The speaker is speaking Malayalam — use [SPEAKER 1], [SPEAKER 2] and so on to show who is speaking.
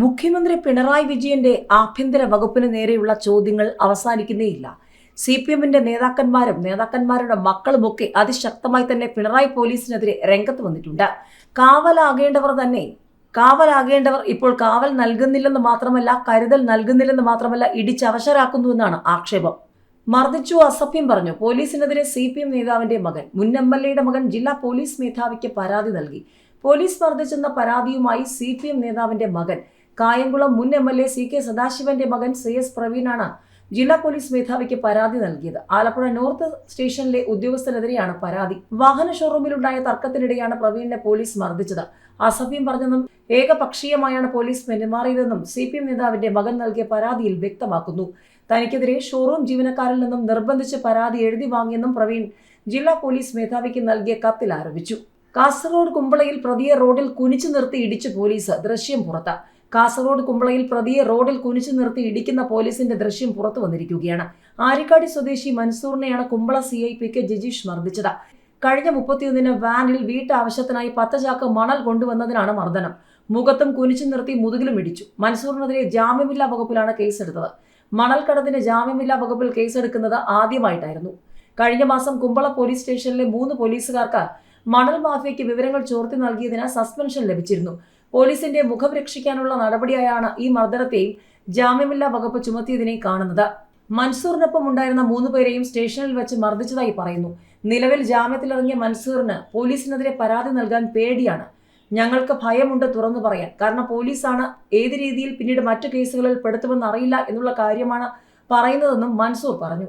[SPEAKER 1] മുഖ്യമന്ത്രി പിണറായി വിജയന്റെ ആഭ്യന്തര വകുപ്പിന് നേരെയുള്ള ചോദ്യങ്ങൾ അവസാനിക്കുന്നേയില്ല. സി പി എമ്മിന്റെ നേതാക്കന്മാരും നേതാക്കന്മാരുടെ മക്കളും ഒക്കെ അതിശക്തമായി തന്നെ പിണറായി പോലീസിനെതിരെ രംഗത്ത് വന്നിട്ടുണ്ട്. കാവലാകേണ്ടവർ തന്നെ കാവലാകേണ്ടവർ ഇപ്പോൾ കാവൽ നൽകുന്നില്ലെന്ന് മാത്രമല്ല കരുതൽ നൽകുന്നില്ലെന്ന് മാത്രമല്ല ഇടിച്ചവശരാക്കുന്നുവെന്നാണ് ആക്ഷേപം. മർദ്ദിച്ചു അസഭ്യം പറഞ്ഞു പോലീസിനെതിരെ സി പി എം നേതാവിന്റെ മകൻ മുൻ എം എൽ എയുടെ മകൻ ജില്ലാ പോലീസ് മേധാവിക്ക് പരാതി നൽകി. പോലീസ് മർദ്ദിച്ചെന്ന പരാതിയുമായി സി പി എം നേതാവിന്റെ മകൻ കായംകുളം മുൻ M L A C K സദാശിവന്റെ മകൻ സി എസ് പ്രവീണാണ് ജില്ലാ പോലീസ് മേധാവിക്ക് പരാതി നൽകിയത്. ആലപ്പുഴ നോർത്ത് സ്റ്റേഷനിലെ ഉദ്യോഗസ്ഥനെതിരെയാണ് പരാതി. വാഹന ഷോറൂമിലുണ്ടായ തർക്കത്തിനിടെയാണ് പ്രവീണിനെ പോലീസ് മർദ്ദിച്ചത്. അസഭ്യം പറഞ്ഞെന്നും ഏകപക്ഷീയമായാണ് പോലീസ് പെരുമാറിയതെന്നും സി പി എം നേതാവിന്റെ മകൻ നൽകിയ പരാതിയിൽ വ്യക്തമാക്കുന്നു. തനിക്കെതിരെ ഷോറൂം ജീവനക്കാരിൽ നിന്നും നിർബന്ധിച്ച് പരാതി എഴുതി വാങ്ങിയെന്നും പ്രവീൺ ജില്ലാ പോലീസ് മേധാവിക്ക് നൽകിയ കത്തിൽ ആരോപിച്ചു. കാസർഗോഡ് കുമ്പളയിൽ പ്രതിയെ റോഡിൽ കുനിച്ചു നിർത്തി ഇടിച്ചു പോലീസ് ദൃശ്യം പുറത്ത്. കാസർഗോഡ് കുമ്പളയിൽ പ്രതിയെ റോഡിൽ കുനിച്ചു നിർത്തി ഇടിക്കുന്ന പോലീസിന്റെ ദൃശ്യം പുറത്തു വന്നിരിക്കുകയാണ്. ആരിക്കാടി സ്വദേശി മൻസൂറിനെയാണ് കുമ്പള സി ഐ പിക്ക് ജിജീഷ് മർദ്ദിച്ചത്. കഴിഞ്ഞ മുപ്പത്തിയൊന്നിന് വാനിൽ വീട്ടാവശ്യത്തിനായി പത്ത് ചാക്ക് മണൽ കൊണ്ടുവന്നതിനാണ് മർദ്ദനം. മുഖത്തും കുനിച്ചു നിർത്തി മുതുകിലും ഇടിച്ചു. മൻസൂറിനെതിരെ ജാമ്യമില്ലാ വകുപ്പിലാണ് കേസെടുത്തത്. മണൽക്കടത്തിന് ജാമ്യമില്ലാ വകുപ്പിൽ കേസെടുക്കുന്നത് ആദ്യമായിട്ടായിരുന്നു. കഴിഞ്ഞ മാസം കുമ്പള പോലീസ് സ്റ്റേഷനിലെ മൂന്ന് പോലീസുകാർക്ക് മണൽ മാഫിയയ്ക്ക് വിവരങ്ങൾ ചോർത്തി നൽകിയതിന് സസ്പെൻഷൻ ലഭിച്ചിരുന്നു. പോലീസിന്റെ മുഖം രക്ഷിക്കാനുള്ള നടപടിയായാണ് ഈ മർദ്ദനത്തെയും ജാമ്യമില്ലാ വകുപ്പ് ചുമത്തിയതിനെ കാണുന്നത്. മൻസൂറിനൊപ്പം ഉണ്ടായിരുന്ന മൂന്ന് പേരെയും സ്റ്റേഷനിൽ വെച്ച് മർദ്ദിച്ചതായി പറയുന്നു. നിലവിൽ ജാമ്യത്തിലിറങ്ങിയ മൻസൂറിന് പോലീസിനെതിരെ പരാതി നൽകാൻ പേടിയാണ്. ഞങ്ങൾക്ക് ഭയമുണ്ട് തുറന്നു പറയാൻ. കാരണം പോലീസാണ് ഏത് രീതിയിൽ പിന്നീട് മറ്റു കേസുകളിൽ പെടുത്തുമെന്ന് അറിയില്ല എന്നുള്ള കാര്യമാണ് പറയുന്നതെന്നും മൻസൂർ പറഞ്ഞു.